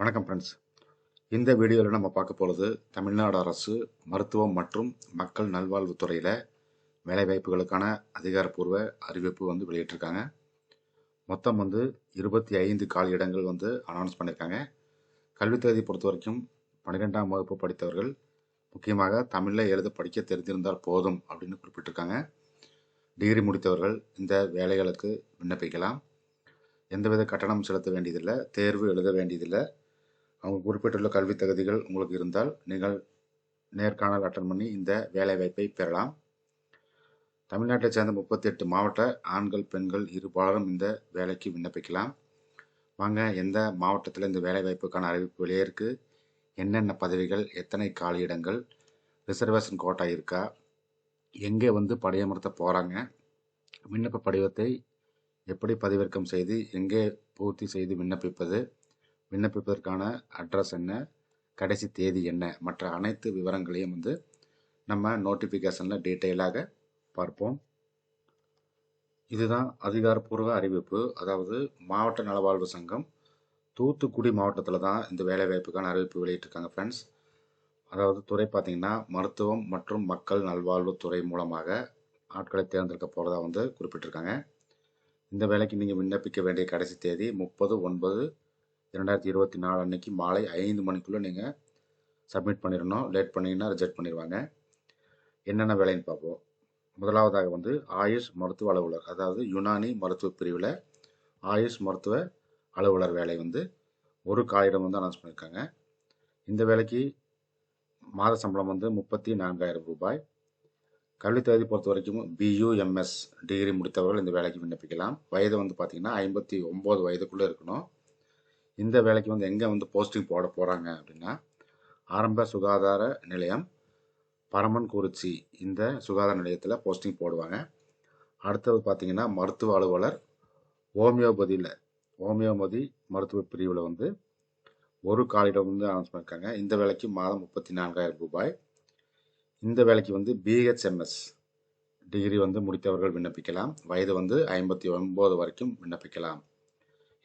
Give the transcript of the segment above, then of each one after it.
வணக்கம் ஃப்ரெண்ட்ஸ் இந்த வீடியோவில் நம்ம பார்க்க போகிறது தமிழ்நாடு அரசு மருத்துவம் மற்றும் மக்கள் நல்வாழ்வுத்துறையில் வேலைவாய்ப்புகளுக்கான அதிகாரப்பூர்வ அறிவிப்பு வந்து வெளியிட்டிருக்காங்க. மொத்தம் வந்து இருபத்தி ஐந்து காலி இடங்கள் வந்து அனௌன்ஸ் பண்ணியிருக்காங்க கல்வித் தகுதி பொறுத்த வரைக்கும் பன்னிரெண்டாம் வகுப்பு படித்தவர்கள் முக்கியமாக தமிழில் எழுத படிக்க தெரிந்திருந்தால் போதும் அப்படின்னு குறிப்பிட்டிருக்காங்க. டிகிரி முடித்தவர்கள் இந்த வேலைகளுக்கு விண்ணப்பிக்கலாம். எந்தவித கட்டணம் செலுத்த வேண்டியதில்லை. தேர்வு எழுத வேண்டியதில்லை. அவங்க குறிப்பிட்டுள்ள கல்வி தகுதிகள் உங்களுக்கு இருந்தால் நீங்கள் நேர்காணல் அட்டன் பண்ணி இந்த வேலைவாய்ப்பை பெறலாம். தமிழ்நாட்டைச் சேர்ந்த முப்பத்தி எட்டு மாவட்ட ஆண்கள் பெண்கள் இருபாலரும் இந்த வேலைக்கு விண்ணப்பிக்கலாம். வாங்க எந்த மாவட்டத்தில் இந்த வேலைவாய்ப்புக்கான அறிவிப்பு வெளியே இருக்குது என்னென்ன பதவிகள்? எத்தனை காலியிடங்கள்? ரிசர்வேஷன் கோட்டா இருக்கா? எங்கே வந்து படையமர்த்த போகிறாங்க விண்ணப்ப படிவத்தை எப்படி பதிவிறக்கம் செய்து எங்கே பூர்த்தி செய்து விண்ணப்பிப்பது? விண்ணப்பிப்பதற்கான அட்ரஸ் என்ன கடைசி தேதி என்ன மற்ற அனைத்து விவரங்களையும் வந்து நம்ம நோட்டிஃபிகேஷனில் டீட்டெயிலாக பார்ப்போம். இதுதான் அதிகாரப்பூர்வ அறிவிப்பு. அதாவது மாவட்ட நலவாழ்வு சங்கம் தூத்துக்குடி மாவட்டத்தில் தான் இந்த வேலைவாய்ப்புக்கான அறிவிப்பு வெளியிட்டிருக்காங்க ஃப்ரெண்ட்ஸ் அதாவது துறை பார்த்திங்கன்னா மருத்துவம் மற்றும் மக்கள் நல்வாழ்வு துறை மூலமாக ஆட்களை தேர்ந்தெடுக்க போகிறதா வந்து குறிப்பிட்டிருக்காங்க. இந்த வேலைக்கு நீங்கள் விண்ணப்பிக்க வேண்டிய கடைசி தேதி முப்பது ஒன்பது இரண்டாயிரத்தி இருபத்தி நாலு அன்னைக்கு மாலை ஐந்து மணிக்குள்ளே நீங்கள் சப்மிட் பண்ணிடணும் லேட் பண்ணிங்கன்னா ரிஜெக்ட் பண்ணிடுவாங்க என்னென்ன வேலைன்னு பார்ப்போம். முதலாவதாக வந்து ஆயுஷ் மருத்துவ அலுவலர் அதாவது யுனானி மருத்துவ பிரிவில் ஆயுஷ் மருத்துவ அலுவலர் வேலை வந்து ஒரு காலிடம் வந்து அனௌன்ஸ் பண்ணியிருக்காங்க இந்த வேலைக்கு மாத சம்பளம் வந்து முப்பத்தி நான்காயிரம் ரூபாய். கல்வி தகுதி பொறுத்த வரைக்கும் பியூஎம்எஸ் டிகிரி முடித்தவர்கள் இந்த வேலைக்கு விண்ணப்பிக்கலாம். வயது வந்து பார்த்திங்கன்னா ஐம்பத்தி ஒம்பது வயதுக்குள்ளே இருக்கணும். இந்த வேலைக்கு வந்து எங்கே வந்து போஸ்டிங் போட போகிறாங்க அப்படின்னா ஆரம்ப சுகாதார நிலையம் பரமன்குறிச்சி இந்த சுகாதார நிலையத்தில் போஸ்டிங் போடுவாங்க. அடுத்தது பார்த்திங்கன்னா மருத்துவ அலுவலர் ஹோமியோபதியில் ஹோமியோபதி மருத்துவ பிரிவில் வந்து ஒரு காலிடம் வந்து அனௌன்ஸ் பண்ணியிருக்காங்க இந்த வேலைக்கு மாதம் முப்பத்தி நான்காயிரம் ரூபாய். இந்த வேலைக்கு வந்து பிஹெச்எம்எஸ் டிகிரி வந்து முடித்தவர்கள் விண்ணப்பிக்கலாம். வயது வந்து ஐம்பத்தி ஒன்பது வரைக்கும் விண்ணப்பிக்கலாம்.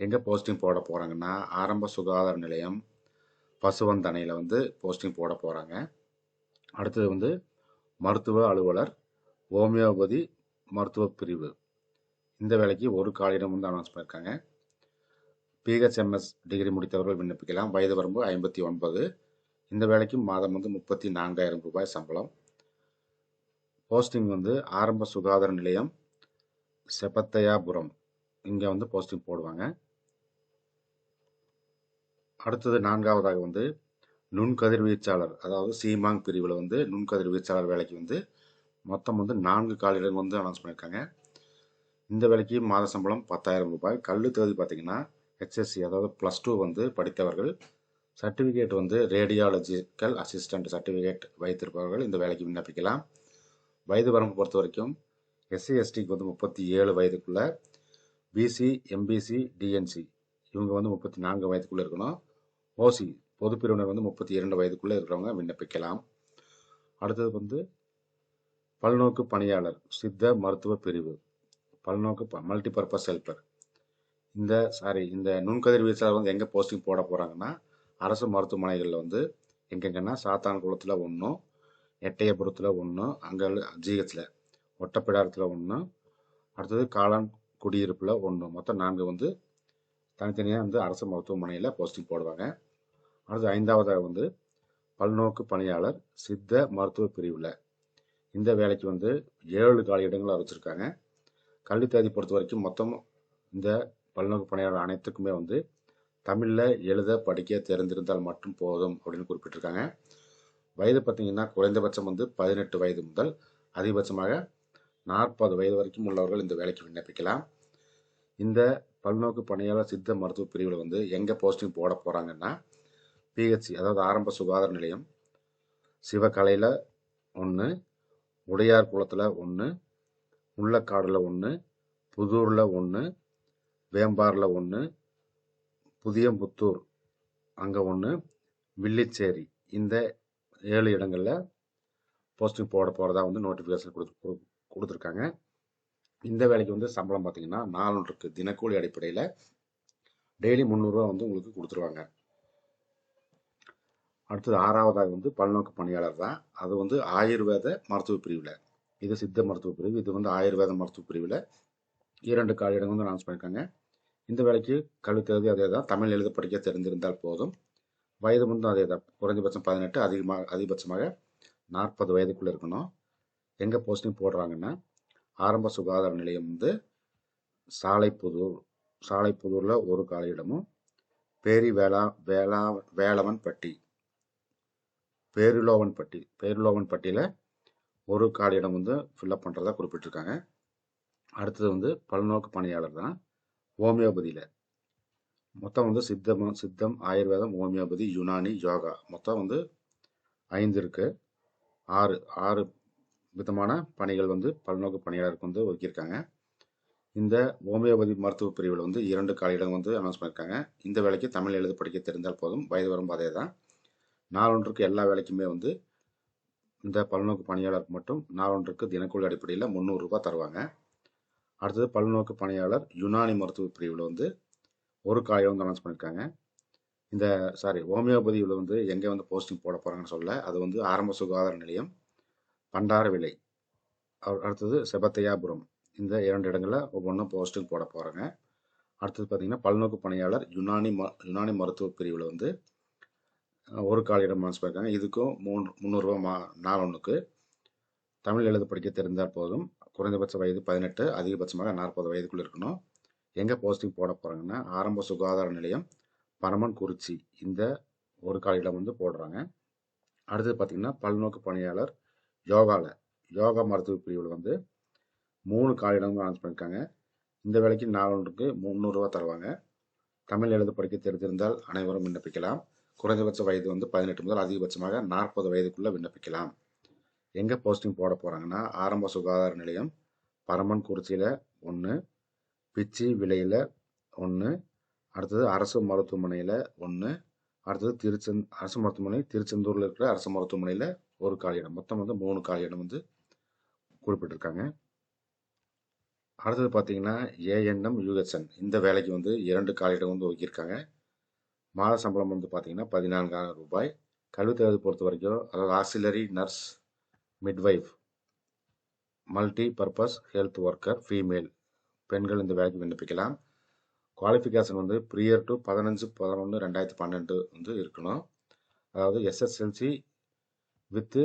எங்கே போஸ்டிங் போட போகிறாங்கன்னா ஆரம்ப சுகாதார நிலையம் பசுவந்தனையில் வந்து போஸ்டிங் போட போகிறாங்க அடுத்தது வந்து மருத்துவ அலுவலர் ஹோமியோபதி மருத்துவ பிரிவு. இந்த வேலைக்கு ஒரு காலிடம் வந்து அனௌன்ஸ் பண்ணியிருக்காங்க பிஹெச்எம்எஸ் டிகிரி முடித்தவர்கள் விண்ணப்பிக்கலாம். வயது வரம்பு ஐம்பத்தி ஒன்பது. இந்த வேலைக்கு மாதம் வந்து முப்பத்தி நான்காயிரம் ரூபாய் சம்பளம். போஸ்டிங் வந்து ஆரம்ப சுகாதார நிலையம் செபத்தையாபுரம் இங்கே வந்து போஸ்டிங் போடுவாங்க. அடுத்தது நான்காவதாக வந்து நுண்கதிர்வீச்சாளர் அதாவது சீமாங் பிரிவில் வந்து நுண்கதிர்வீச்சாளர் வேலைக்கு வந்து மொத்தம் வந்து நான்கு காலிடங்கள் வந்து அனௌன்ஸ் பண்ணியிருக்காங்க. இந்த வேலைக்கு மாத சம்பளம் பத்தாயிரம் ரூபாய். கல்வி தகுதி பார்த்தீங்கன்னா ஹெச்எஸ்சி அதாவது ப்ளஸ் டூ வந்து படித்தவர்கள். சர்டிஃபிகேட் வந்து ரேடியாலஜிக்கல் அசிஸ்டண்ட் சர்டிஃபிகேட் வைத்திருப்பவர்கள் இந்த வேலைக்கு விண்ணப்பிக்கலாம். வயது வரம்பு பொறுத்த வரைக்கும் எஸ்சி எஸ்டிக்கு வந்து முப்பத்தி ஏழு வயதுக்குள்ளே பிசி எம்பிசி டிஎன்சி இவங்க வந்து முப்பத்தி நான்கு வயதுக்குள்ளே இருக்கணும். ஓசி பொது பிரிவினர் வந்து முப்பத்தி இரண்டு வயதுக்குள்ளே இருக்கிறவங்க விண்ணப்பிக்கலாம். அடுத்தது வந்து பல்நோக்கு பணியாளர் சித்த மருத்துவ பிரிவு. பல்நோக்கு ப மல்டிபர்பஸ் ஹெல்பர் இந்த சாரி இந்த நுண்கதிர் வீச்சாளர் வந்து எங்கே போஸ்டிங் போட போகிறாங்கன்னா அரசு மருத்துவமனைகளில் வந்து எங்கெங்கன்னா சாத்தான்குளத்தில் ஒன்றும் எட்டயபுரத்தில் ஒன்று அங்கே ஜிஹெச்சில் ஒட்டப்பிடாரத்தில் ஒன்று அடுத்தது காளான் குடியிருப்பில் ஒன்று மொத்தம் நான்கு வந்து தனித்தனியாக வந்து அரசு மருத்துவமனையில் போஸ்டிங் போடுவாங்க. அடுத்து ஐந்தாவதாக வந்து பல்நோக்கு பணியாளர் சித்த மருத்துவ பிரிவில். இந்த வேலைக்கு வந்து ஏழு கால இடங்கள் அறிவிச்சிருக்காங்க கல்வி தேதி பொறுத்த வரைக்கும் மொத்தம் இந்த பல்நோக்கு பணியாளர் அனைத்துக்குமே வந்து தமிழில் எழுத படிக்க தெரிந்திருந்தால் மட்டும் போதும் அப்படின்னு குறிப்பிட்டிருக்காங்க. வயது பார்த்தீங்கன்னா குறைந்தபட்சம் வந்து பதினெட்டு வயது முதல் அதிகபட்சமாக நாற்பது வயது வரைக்கும் உள்ளவர்கள் இந்த வேலைக்கு விண்ணப்பிக்கலாம். இந்த பல்நோக்கு பணியாளர் சித்த மருத்துவ பிரிவில் வந்து எங்கே போஸ்டிங் போட போகிறாங்கன்னா பிஹெச்சி அதாவது ஆரம்ப சுகாதார நிலையம் சிவகலையில் ஒன்று உடையார் குளத்தில் ஒன்று முள்ளக்காடில் ஒன்று புதூரில் ஒன்று வேம்பாரில் ஒன்று புதியம்புத்தூர் அங்கே ஒன்று வில்லிச்சேரி இந்த ஏழு இடங்களில் போஸ்டிங் போட போகிறதா வந்து நோட்டிஃபிகேஷன் கொடுத்து கொடுத்துருக்காங்க. இந்த வேலைக்கு வந்து சம்பளம் பார்த்தீங்கன்னா நானூற்றுக்கு தினக்கூலி அடிப்படையில் டெய்லி முந்நூறுரூவா வந்து உங்களுக்கு கொடுத்துருவாங்க. அடுத்தது ஆறாவதாக வந்து பல்நோக்கு பணியாளர் தான். அது வந்து ஆயுர்வேத மருத்துவ பிரிவில். இது சித்த மருத்துவ பிரிவு. இது வந்து ஆயுர்வேத மருத்துவ பிரிவில் இரண்டு காலியிடம் வந்து அனௌன்ஸ் பண்ணியிருக்காங்க இந்த வேலைக்கு கல்வி தகுதி அதே தான் தமிழ் எழுத படிக்க தெரிந்திருந்தால் போதும். வயது வந்து அதே தான் குறைஞ்சபட்சம் பதினெட்டு அதிகமாக அதிகபட்சமாக நாற்பது வயதுக்குள்ளே இருக்கணும். எங்கே போஸ்டிங் போடுறாங்கன்னா ஆரம்ப சுகாதார நிலையம் வந்து சாலைப்புதூர் சாலைப்புதூரில் ஒரு காலியிடமும் பேரி வேளா வேளா வேளவன்பட்டி பேருலோவன்பட்டி பேருலோவன்பட்டியில் ஒரு காலியிடம் வந்து ஃபில்லப் பண்ணுறதா குறிப்பிட்டிருக்காங்க. அடுத்தது வந்து பல்நோக்கு பணியாளர் தான் ஹோமியோபதியில். மொத்தம் வந்து சித்தம் சித்தம் ஆயுர்வேதம் ஹோமியோபதி யுனானி யோகா மொத்தம் வந்து ஐந்து இருக்குது ஆறு ஆறு விதமான பணிகள் வந்து பல்நோக்கு பணியாளருக்கு வந்து ஒதுக்கியிருக்காங்க. இந்த ஹோமியோபதி மருத்துவ பிரிவில் வந்து இரண்டு காலியிடம் வந்து அனௌன்ஸ் பண்ணியிருக்காங்க. இந்த வேலைக்கு தமிழ் எழுத படிக்க தெரிந்தால் போதும் வயது வரும் அதே தான் நாளொன்றுக்கு எல்லா வேலைக்குமே வந்து இந்த பல்நோக்கு பணியாளருக்கு மட்டும் நாளொன்றுக்கு தினக்கூலி அடிப்படையில் முந்நூறுரூபா தருவாங்க. அடுத்தது பல்நோக்கு பணியாளர் யுனானி மருத்துவ பிரிவில் வந்து ஒரு காயம் வந்து அனௌன்ஸ் பண்ணியிருக்காங்க. இந்த சாரி ஹோமியோபதியில் வந்து எங்கே வந்து போஸ்டிங் போட போகிறாங்கன்னு சொல்ல அது வந்து ஆரம்ப சுகாதார நிலையம். பண்டாரவிலை அடுத்தது செபத்தையாபுரம். இந்த இரண்டு இடங்களில் ஒவ்வொன்றும் போஸ்டிங் போட போகிறாங்க அடுத்தது பார்த்திங்கன்னா பல்நோக்கு பணியாளர் யுனானி ம யுனானி மருத்துவ பிரிவில் வந்து ஒரு காலியிடம் மனசு பண்ணியிருக்காங்க இதுக்கும் மூணு முந்நூறுரூவா மா நாலொன்றுக்கு தமிழ் எழுத படிக்க தெரிந்தால் போதும். குறைந்தபட்ச வயது பதினெட்டு அதிகபட்சமாக நாற்பது வயதுக்குள்ளே இருக்கணும். எங்கே போஸ்டிங் போட போகிறாங்கன்னா ஆரம்ப சுகாதார நிலையம் பரமன் குறிச்சி. இந்த ஒரு காலியிடம் வந்து போடுறாங்க. அடுத்தது பார்த்திங்கன்னா பல்நோக்கு பணியாளர் யோகாவில் யோகா மருத்துவ பிரிவில் வந்து மூணு காலியிடம் அனௌன்ஸ் பண்ணியிருக்காங்க இந்த வேலைக்கு நாலொன்றுக்கு முந்நூறுரூவா தருவாங்க. தமிழ் எழுத படிக்க தெரிந்திருந்தால் அனைவரும் விண்ணப்பிக்கலாம். குறைந்தபட்ச வயது வந்து பதினெட்டு முதல் அதிகபட்சமாக நாற்பது வயதுக்குள்ளே விண்ணப்பிக்கலாம். எங்கே போஸ்டிங் போட போகிறாங்கன்னா ஆரம்ப சுகாதார நிலையம் பரமன் குறிச்சியில் ஒன்று பிச்சி விலையில் ஒன்று அடுத்தது அரசு மருத்துவமனையில் ஒன்று அடுத்தது திருச்செந் அரசு மருத்துவமனை திருச்செந்தூரில் இருக்கிற அரசு மருத்துவமனையில் ஒரு காலியிடம் மொத்தம் வந்து மூணு காலியிடம் வந்து குறிப்பிட்டிருக்காங்க. அடுத்தது பார்த்தீங்கன்னா ஏஎன்எம் யூஎஸ்என் இந்த வேலைக்கு வந்து இரண்டு காலியிடம் வந்து ஒதுக்கியிருக்காங்க. மாத சம்பளம் வந்து பார்த்தீங்கன்னா பதினான்காயிரம் ரூபாய். கல்வி பொறுத்த வரைக்கும் அதாவது auxiliary nurse midwife multi purpose health worker female பெண்கள் இந்த வேலைக்கு விண்ணப்பிக்கலாம். குவாலிஃபிகேஷன் வந்து ப்ரியர் டு பதினஞ்சு பதினொன்று ரெண்டாயிரத்தி பன்னெண்டு வந்து இருக்கணும். அதாவது எஸ்எஸ்எல்சி வித்து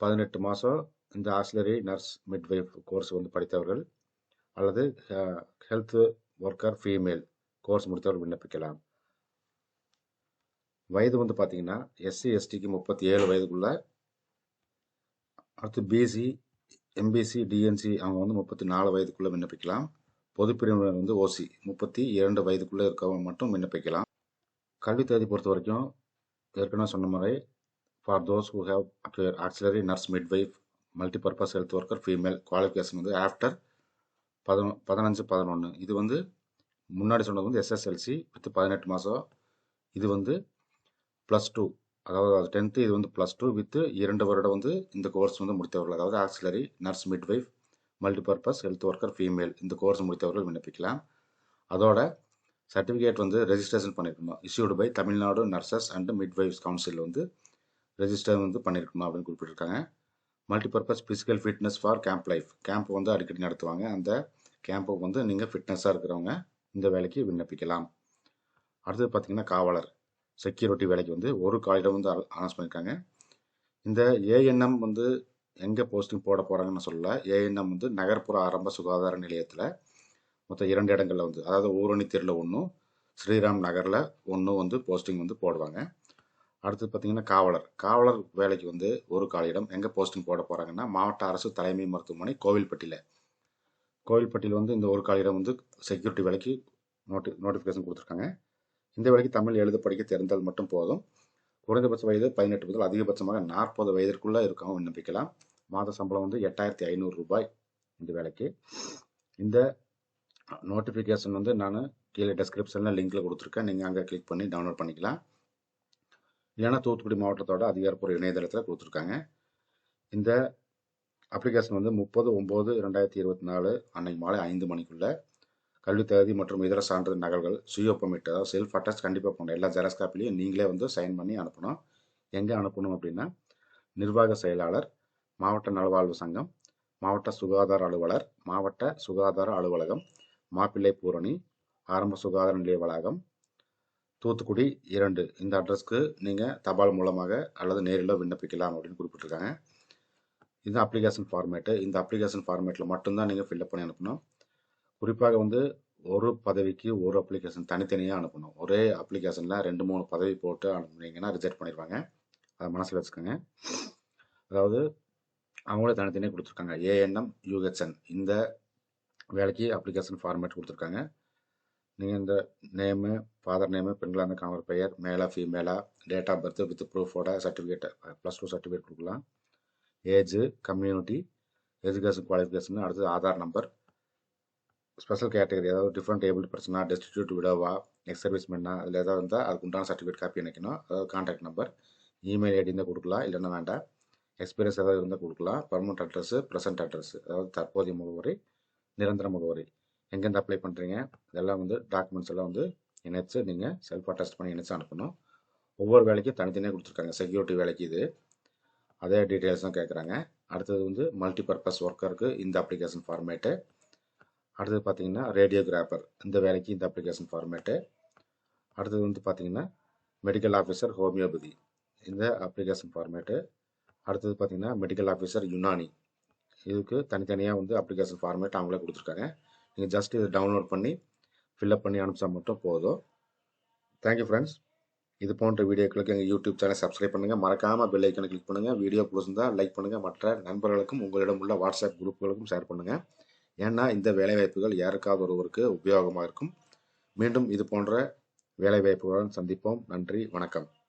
பதினெட்டு மாதம் இந்த ஆக்சிலரி நர்ஸ் மிட்வைஃப் கோர்ஸ் வந்து படித்தவர்கள் அல்லது ஹெல்த் ஒர்க்கர் ஃபீமேல் கோர்ஸ் முடித்தவர்கள் விண்ணப்பிக்கலாம். வயது வந்து பார்த்தீங்கன்னா எஸ்சி எஸ்டிக்கு முப்பத்தி ஏழு வயதுக்குள்ள அடுத்து பிசி எம்பிசி டிஎன்சி அவங்க வந்து முப்பத்தி நாலு வயதுக்குள்ளே விண்ணப்பிக்கலாம். பொதுப்பிரிவினர் வந்து ஓசி முப்பத்தி இரண்டு வயதுக்குள்ளே இருக்கவங்க மட்டும் விண்ணப்பிக்கலாம். கல்வி தகுதி பொறுத்த வரைக்கும் ஏற்கனவே சொன்ன மாதிரி for those who have auxiliary nurse midwife multipurpose health worker female qualification வந்து ஆஃப்டர் பதினொ பதினஞ்சு பதினொன்று இது வந்து முன்னாடி சொன்னது வந்து எஸ்எஸ்எல்சி வித் பதினெட்டு மாதம் இது வந்து ப்ளஸ் டூ அதாவது அது டென்த்து இது வந்து ப்ளஸ் டூ வித்து இரண்டு வருடம் வந்து இந்த கோர்ஸ் வந்து முடித்தவர்கள் அதாவது auxiliary nurse midwife multipurpose health worker female இந்த கோர்ஸ் முடித்தவர்கள் விண்ணப்பிக்கலாம். அதோட சர்டிஃபிகேட் வந்து ரெஜிஸ்ட்ரேஷன் பண்ணியிருக்கணும் issued by Tamil Nadu nurses and midwives council வந்து ரெஜிஸ்டர் வந்து பண்ணியிருக்கணும் அப்படின்னு குறிப்பிட்டிருக்காங்க. Multipurpose physical fitness for camp life camp வந்து அடிக்கடி நடத்துவாங்க. அந்த கேம்புக்கு வந்து நீங்கள் ஃபிட்னஸாக இருக்கிறவங்க இந்த வேலைக்கு விண்ணப்பிக்கலாம். அடுத்தது பார்த்தீங்கன்னா காவலர். செக்யூரிட்டி வேலைக்கு வந்து ஒரு காலிடம் வந்து அனௌன்ஸ் பண்ணியிருக்காங்க இந்த ஏஎன்எம் வந்து எங்கே போஸ்டிங் போட போகிறாங்கன்னு சொல்லல. ஏஎன்எம் வந்து நகர்ப்புற ஆரம்ப சுகாதார நிலையத்தில் மொத்தம் இரண்டு இடங்களில் வந்து அதாவது ஊரணி தெருவில் ஒன்றும் ஸ்ரீராம் நகரில் ஒன்றும் வந்து போஸ்டிங் வந்து போடுவாங்க. அடுத்தது பார்த்தீங்கன்னா காவலர். காவலர் வேலைக்கு வந்து ஒரு காலியிடம் எங்கே போஸ்டிங் போட போகிறாங்கன்னா மாவட்ட அரசு தலைமை மருத்துவமனை கோவில்பட்டியில். கோவில்பட்டியில் வந்து இந்த ஒரு காலியிடம் வந்து செக்யூரிட்டி வேலைக்கு நோட்டி நோட்டிஃபிகேஷன் கொடுத்துருக்காங்க. இந்த வேலைக்கு தமிழ் எழுத படிக்க தெரிந்தால் மட்டும் போதும். குறைந்தபட்ச வயது பதினெட்டு முதல் அதிகபட்சமாக நாற்பது வயதிற்குள்ளே இருக்கவும் விண்ணப்பிக்கலாம். மாத சம்பளம் வந்து எட்டாயிரத்தி ஐநூறு ரூபாய் இந்த வேலைக்கு. இந்த நோட்டிஃபிகேஷன் வந்து நான் கீழே டெஸ்கிரிப்ஷனில் லிங்க்கில் கொடுத்துருக்கேன். நீங்கள் அங்கே கிளிக் பண்ணி டவுன்லோட் பண்ணிக்கலாம். இல்லைன்னா தூத்துக்குடி மாவட்டத்தோட அதிகாரப்பூர்வ இணையதளத்தில் கொடுத்துருக்காங்க. இந்த அப்ளிகேஷன் வந்து முப்பது ஒம்பது ரெண்டாயிரத்தி இருபத்தி நாலு அன்னைக்கு மாலை ஐந்து மணிக்குள்ளே கல்வி தகுதி மற்றும் இதர சான்றிதழ் நகல்கள் சுய ஒப்பமிட்டு அதாவது செல்ஃப் அட்டஸ்ட் கண்டிப்பாக போகணும் எல்லா ஜெராக்ஸ் காப்பிலையும் நீங்களே வந்து சைன் பண்ணி அனுப்பணும். எங்கே அனுப்பணும் அப்படின்னா நிர்வாக செயலாளர் மாவட்ட நலவாழ்வு சங்கம் மாவட்ட சுகாதார அலுவலர் மாவட்ட சுகாதார அலுவலகம் மாப்பிள்ளை பூரணி ஆரம்ப சுகாதார நிலைய வளாகம் தூத்துக்குடி இரண்டு. இந்த அட்ரஸ்க்கு நீங்கள் தபால் மூலமாக அல்லது நேரில் விண்ணப்பிக்கலாம் அப்படின்னு குறிப்பிட்டிருக்காங்க. இது அப்ளிகேஷன் ஃபார்மேட்டு இந்த அப்ளிகேஷன் ஃபார்மேட்டில் மட்டும்தான் நீங்கள் ஃபில்அப் பண்ணி அனுப்பணும். குறிப்பாக வந்து ஒரு பதவிக்கு ஒரு அப்ளிகேஷன் தனித்தனியாக அனுப்பணும். ஒரே அப்ளிகேஷனில் ரெண்டு மூணு பதவி போட்டு அனுப்புனீங்கன்னா ரிஜெக்ட் பண்ணிடுவாங்க. அதை மனசில் வச்சுக்கோங்க. அதாவது அவங்களே தனித்தனியாக கொடுத்துருக்காங்க. ஏஎன்எம் யூஹெச்என் இந்த வேலைக்கு அப்ளிகேஷன் ஃபார்மேட் கொடுத்துருக்காங்க. நீங்கள் இந்த நேமு ஃபாதர் நேமு பெண்களாக இருந்த கணவர் பெயர் மேலா ஃபீமேலா டேட் ஆஃப் பர்த் வித் ப்ரூஃபோட சர்டிஃபிகேட் ப்ளஸ் டூ சர்டிஃபிகேட் கொடுக்கலாம். ஏஜு கம்யூனிட்டி எஜுகேஷன் குவாலிஃபிகேஷன் அடுத்தது ஆதார் நம்பர் ஸ்பெஷல் கேட்டகரி ஏதாவது டிஃப்ரெண்ட் ஏபிள் பர்சனா டெஸ்டிடியூட் விடோவா எக்ஸ் சர்வீஸ்மேனா அதில் ஏதாவது இருந்தால் அதுக்கு உண்டான சர்டிஃபிகேட் காப்பி இணைக்கணும் அதாவது கான்டாக்ட் நம்பர் இமெயில் ஐடி இருந்தால் கொடுக்கலாம் இல்லைன்னா வேண்டாம். எக்ஸ்பீரியன்ஸ் ஏதாவது இருந்தால் கொடுக்கலாம். பர்மனெண்ட் அட்ரஸ் ப்ரெசென்ட் அட்ரஸ் அதாவது தற்போதைய முகவரி நிரந்தர முகவரி. எங்கேருந்து அப்ளை பண்ணுறீங்க இதெல்லாம் வந்து டாக்குமெண்ட்ஸ் எல்லாம் வந்து இணைச்சு நீங்கள் செல்ஃப் அட்டஸ்ட் பண்ணி இணைச்சு அனுப்பணும். ஒவ்வொரு வேலைக்கும் தனித்தனியாக கொடுத்துருக்காங்க. செக்யூரிட்டி வேலைக்கு இது. அதே டீட்டெயில்ஸ் தான் கேட்குறாங்க அடுத்தது வந்து மல்டி பர்பஸ் ஒர்க்கருக்கு இந்த அப்ளிகேஷன் ஃபார்மேட்டு அடுத்தது பார்த்தீங்கன்னா ரேடியோகிராஃபர் இந்த வேலைக்கு இந்த அப்ளிகேஷன் ஃபார்மேட்டு அடுத்தது வந்து பார்த்தீங்கன்னா மெடிக்கல் ஆஃபீஸர் ஹோமியோபதி இந்த அப்ளிகேஷன் ஃபார்மேட்டு அடுத்தது பார்த்தீங்கன்னா மெடிக்கல் ஆஃபீஸர் யுனானி. இதுக்கு தனித்தனியாக வந்து அப்ளிகேஷன் ஃபார்மேட் அவங்களே கொடுத்துருக்காங்க. நீங்கள் ஜஸ்ட் இதை டவுன்லோட் பண்ணி ஃபில்அப் பண்ணி அனுப்பிச்சா மட்டும் போதும். தேங்க்யூ ஃப்ரெண்ட்ஸ் இது போன்ற வீடியோக்களுக்கு எங்கள் யூடியூப் சேனல் சப்ஸ்கிரைப் பண்ணுங்கள் மறக்காமல் பெல் ஐக்கனை கிளிக் பண்ணுங்கள் வீடியோ பிடிச்சிருந்தால் லைக் பண்ணுங்கள் மற்ற நண்பர்களுக்கும் உங்களிடம் உள்ள வாட்ஸ்அப் குரூப்புகளுக்கும் ஷேர் பண்ணுங்கள் ஏன்னா இந்த வேலைவாய்ப்புகள் யாருக்காவது ஒருவருக்கு உபயோகமாக இருக்கும். மீண்டும் இது போன்ற வேலைவாய்ப்புகளுடன் சந்திப்போம். நன்றி. வணக்கம்.